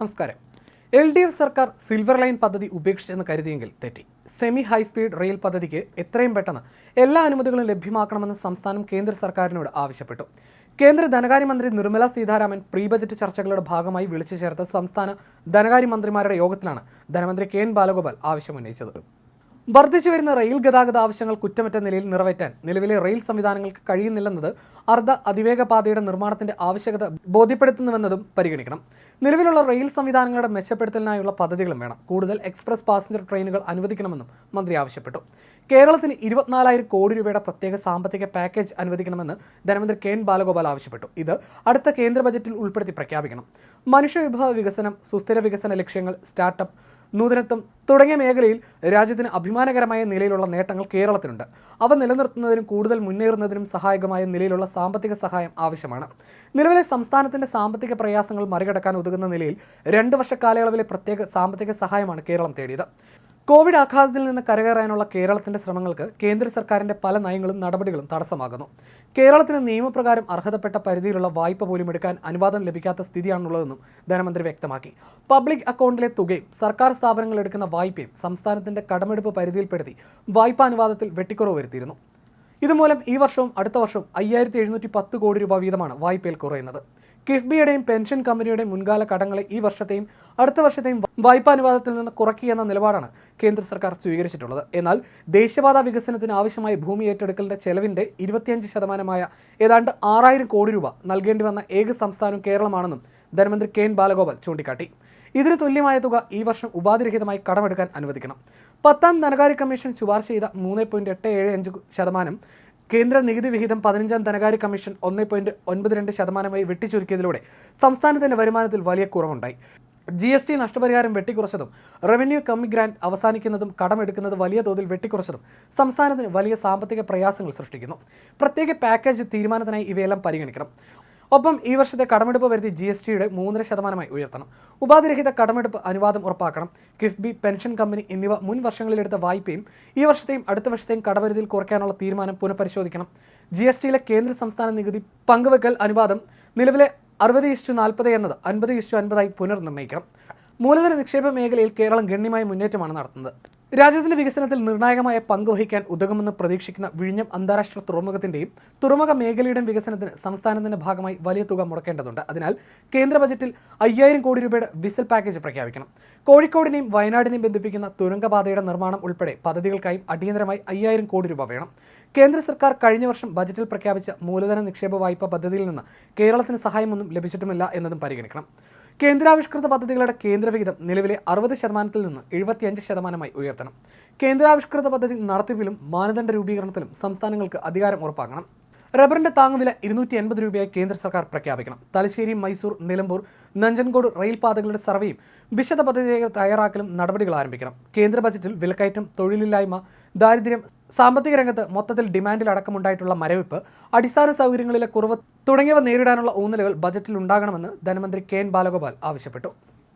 നമസ്കാരം. L D F സർക്കാർ silver line പദ്ധതി ഉപേക്ഷിച്ചെന്ന് കരുതിയെങ്കിൽ തെറ്റി. സെമി ഹൈസ്പീഡ് റെയിൽ പദ്ധതിക്ക് എത്രയും പെട്ടെന്ന് എല്ലാ അനുമതികളും ലഭ്യമാക്കണമെന്ന് സംസ്ഥാനം കേന്ദ്ര സർക്കാരിനോട് ആവശ്യപ്പെട്ടു. കേന്ദ്ര ധനകാര്യമന്ത്രി നിർമ്മല സീതാരാമൻ പ്രീ ബജറ്റ് ചർച്ചകളുടെ ഭാഗമായി വിളിച്ചു ചേർത്ത സംസ്ഥാന ധനകാര്യമന്ത്രിമാരുടെ യോഗത്തിലാണ് ധനമന്ത്രി കെ എൻ ബാലഗോപാൽ ആവശ്യമുന്നയിച്ചത്. വർദ്ധിച്ചു വരുന്ന റെയിൽ ഗതാഗത ആവശ്യങ്ങൾ കുറ്റമറ്റ നിലയിൽ നിറവേറ്റാൻ നിലവിലെ റെയിൽ സംവിധാനങ്ങൾക്ക് കഴിയുന്നില്ലെന്നത് അർദ്ധ അതിവേഗ പാതയുടെ നിർമ്മാണത്തിന്റെ ആവശ്യകത ബോധ്യപ്പെടുത്തുന്നുവെന്നതും പരിഗണിക്കണം. നിലവിലുള്ള റെയിൽ സംവിധാനങ്ങളുടെ മെച്ചപ്പെടുത്തലിനായുള്ള പദ്ധതികളും വേണം. കൂടുതൽ എക്സ്പ്രസ് പാസഞ്ചർ ട്രെയിനുകൾ അനുവദിക്കണമെന്നും മന്ത്രി ആവശ്യപ്പെട്ടു. കേരളത്തിന് ഇരുപത്തിനാലായിരം കോടി രൂപയുടെ പ്രത്യേക സാമ്പത്തിക പാക്കേജ് അനുവദിക്കണമെന്ന് ധനമന്ത്രി കെ എൻ ബാലഗോപാൽ ആവശ്യപ്പെട്ടു. ഇത് അടുത്ത കേന്ദ്ര ബജറ്റിൽ ഉൾപ്പെടുത്തി പ്രഖ്യാപിക്കണം. മനുഷ്യവിഭവ വികസനം സുസ്ഥിര വികസന ലക്ഷ്യങ്ങൾ സ്റ്റാർട്ടപ്പ് നൂതനത്വം തുടങ്ങിയ മേഖലയിൽ രാജ്യത്തിന് അഭിമാനകരമായ നിലയിലുള്ള നേട്ടങ്ങൾ കേരളത്തിനുണ്ട്. അവ നിലനിർത്തുന്നതിനും കൂടുതൽ മുന്നേറുന്നതിനും സഹായകമായ നിലയിലുള്ള സാമ്പത്തിക സഹായം ആവശ്യമാണ്. നിലവിലെ സംസ്ഥാനത്തിന്റെ സാമ്പത്തിക പ്രയാസങ്ങൾ മറികടക്കാൻ ഒതുങ്ങുന്ന നിലയിൽ രണ്ട് വർഷ കാലയളവിലെ പ്രത്യേക സാമ്പത്തിക സഹായമാണ് കേരളം തേടിയത്. കോവിഡ് ആഘാതത്തിൽ നിന്ന് കരകയറാനുള്ള കേരളത്തിന്റെ ശ്രമങ്ങൾക്ക് കേന്ദ്ര സർക്കാരിന്റെ പല നയങ്ങളും നടപടികളും തടസ്സമാകുന്നു. കേരളത്തിന് നിയമപ്രകാരം അർഹതപ്പെട്ട പരിധിയിലുള്ള വായ്പ പോലും എടുക്കാൻ അനുവാദം ലഭിക്കാത്ത സ്ഥിതിയാണുള്ളതെന്നും ധനമന്ത്രി വ്യക്തമാക്കി. പബ്ലിക് അക്കൗണ്ടിലെ തുകയും സർക്കാർ സ്ഥാപനങ്ങൾ എടുക്കുന്ന വായ്പയും സംസ്ഥാനത്തിന്റെ കടമെടുപ്പ് പരിധിയിൽപ്പെടുത്തി വായ്പാ അനുവാദത്തിൽ വെട്ടിക്കുറവ് വരുത്തിയിരുന്നു. ഇതുമൂലം ഈ വർഷവും അടുത്ത വർഷവും അയ്യായിരത്തി എഴുന്നൂറ്റി പത്ത് കോടി രൂപ വീതമാണ് വായ്പയിൽ കുറയുന്നത്. കിഫ്ബിയുടെയും പെൻഷൻ കമ്പനിയുടെയും മുൻകാല കടങ്ങളെ ഈ വർഷത്തെയും അടുത്ത വർഷത്തെയും വായ്പാനുവാദത്തിൽ നിന്ന് കുറയ്ക്കുകയെന്ന നിലപാടാണ് കേന്ദ്ര സർക്കാർ സ്വീകരിച്ചിട്ടുള്ളത്. എന്നാൽ ദേശീയപാത വികസനത്തിന് ആവശ്യമായ ഭൂമി ഏറ്റെടുക്കലിന്റെ ചെലവിന്റെ ഇരുപത്തിയഞ്ച് ശതമാനമായ ഏതാണ്ട് ആറായിരം കോടി രൂപ നൽകേണ്ടി വന്ന ഏക സംസ്ഥാനം കേരളമാണെന്നും ധനമന്ത്രി കെ എൻ ബാലഗോപാൽ ചൂണ്ടിക്കാട്ടി. ഇതിന് തുല്യമായ തുക ഈ വർഷം ഉപാധിരഹിതമായി കടമെടുക്കാൻ അനുവദിക്കണം. പത്താം ധനകാര്യ കമ്മീഷൻ ശുപാർശ ചെയ്ത മൂന്ന് പോയിന്റ് എട്ട് ഏഴ് അഞ്ച് ശതമാനം കേന്ദ്ര നികുതി വിഹിതം പതിനഞ്ചാം ധനകാര്യ കമ്മീഷൻ ഒന്ന് പോയിന്റ് ഒൻപത് രണ്ട് ശതമാനമായി വെട്ടിച്ചുരുക്കിയതിലൂടെ സംസ്ഥാനത്തിന്റെ വരുമാനത്തിൽ വലിയ കുറവുണ്ടായി. ജി എസ് ടി നഷ്ടപരിഹാരം വെട്ടിക്കുറച്ചതും റവന്യൂ കമ്മി ഗ്രാൻഡ് അവസാനിക്കുന്നതും കടമെടുക്കുന്നത് വലിയ തോതിൽ വെട്ടിക്കുറച്ചതും സംസ്ഥാനത്തിന് വലിയ സാമ്പത്തിക പ്രയാസങ്ങൾ സൃഷ്ടിക്കുന്നു. പ്രത്യേക പാക്കേജ് തീരുമാനത്തിനായി ഇവയെല്ലാം പരിഗണിക്കണം. ഒപ്പം ഈ വർഷത്തെ കടമെടുപ്പ് പരിധി ജി എസ് ടിയുടെ മൂന്നര ശതമാനമായി ഉയർത്തണം. ഉപാധിരഹിത കടമെടുപ്പ് അനുവാദം ഉറപ്പാക്കണം. കിഫ്ബി പെൻഷൻ കമ്പനി എന്നിവ മുൻ വർഷങ്ങളിലെടുത്ത വായ്പയും ഈ വർഷത്തെയും അടുത്ത വർഷത്തെയും കടപരിധിയിൽ കുറയ്ക്കാനുള്ള തീരുമാനം പുനഃപരിശോധിക്കണം. ജി എസ് ടിയിലെ കേന്ദ്ര സംസ്ഥാന നികുതി പങ്കുവെക്കൽ അനുവാദം നിലവിലെ അറുപത് ഇസ്റ്റു നാൽപ്പത് എന്നത് അൻപത് ഇസ്റ്റു അൻപതായി പുനർനിർണയിക്കണം. മൂലധന നിക്ഷേപ മേഖലയിൽ കേരളം ഗണ്യമായ മുന്നേറ്റമാണ് നടത്തുന്നത്. രാജ്യത്തിന്റെ വികസനത്തിൽ നിർണായകമായ പങ്ക് വഹിക്കാൻ ഉതകുമെന്ന് പ്രതീക്ഷിക്കുന്ന വിഴിഞ്ഞം അന്താരാഷ്ട്ര തുറമുഖത്തിന്റെയും തുറമുഖ മേഖലയുടെയും വികസനത്തിന് സംസ്ഥാനത്തിന്റെ ഭാഗമായി വലിയ തുക മുടക്കേണ്ടതുണ്ട്. അതിനാൽ കേന്ദ്ര ബജറ്റിൽ അയ്യായിരം കോടി രൂപയുടെ വിസൽ പാക്കേജ് പ്രഖ്യാപിക്കണം. കോഴിക്കോടിനെയും വയനാടിനെയും ബന്ധിപ്പിക്കുന്ന തുരങ്കപാതയുടെ നിർമ്മാണം ഉൾപ്പെടെ പദ്ധതികൾക്കായും അടിയന്തരമായി അയ്യായിരം കോടി രൂപ വേണം. കേന്ദ്ര സർക്കാർ കഴിഞ്ഞ വർഷം ബജറ്റിൽ പ്രഖ്യാപിച്ച മൂലധന നിക്ഷേപ വായ്പ പദ്ധതിയിൽ നിന്ന് കേരളത്തിന് സഹായമൊന്നും ലഭിച്ചിട്ടുമില്ല എന്നതും പരിഗണിക്കണം. കേന്ദ്രാവിഷ്കൃത പദ്ധതികളുടെ കേന്ദ്രവിഹിതം നിലവിലെ അറുപത് ശതമാനത്തിൽ നിന്ന് എഴുപത്തിയഞ്ച് ശതമാനമായി ഉയർത്തണം. കേന്ദ്രാവിഷ്കൃത പദ്ധതി നടത്തിപ്പിലും മാനദണ്ഡ രൂപീകരണത്തിലും സംസ്ഥാനങ്ങൾക്ക് അധികാരം ഉറപ്പാക്കണം. റബ്ബറിന്റെ താങ്ങുവില ഇരുന്നൂറ്റി എൺപത് രൂപയായി കേന്ദ്ര സർക്കാർ പ്രഖ്യാപിക്കണം. തലശ്ശേരി മൈസൂർ നിലമ്പൂർ നഞ്ചൻകോട് റെയിൽ പാതകളുടെ സർവേയും വിശദ പദ്ധതി തയ്യാറാക്കലും നടപടികൾ ആരംഭിക്കണം. കേന്ദ്ര ബജറ്റിൽ വിലക്കയറ്റം തൊഴിലില്ലായ്മ ദാരിദ്ര്യം സാമ്പത്തിക രംഗത്ത് മൊത്തത്തിൽ ഡിമാൻഡിൽ അടക്കമുണ്ടായിട്ടുള്ള മരവിപ്പ് അടിസ്ഥാന സൗകര്യങ്ങളിലെ കുറവ് തുടങ്ങിയവ നേരിടാനുള്ള ഊന്നലുകൾ ബജറ്റിൽ ഉണ്ടാകണമെന്ന് ധനമന്ത്രി കെ എൻ ബാലഗോപാൽ ആവശ്യപ്പെട്ടു.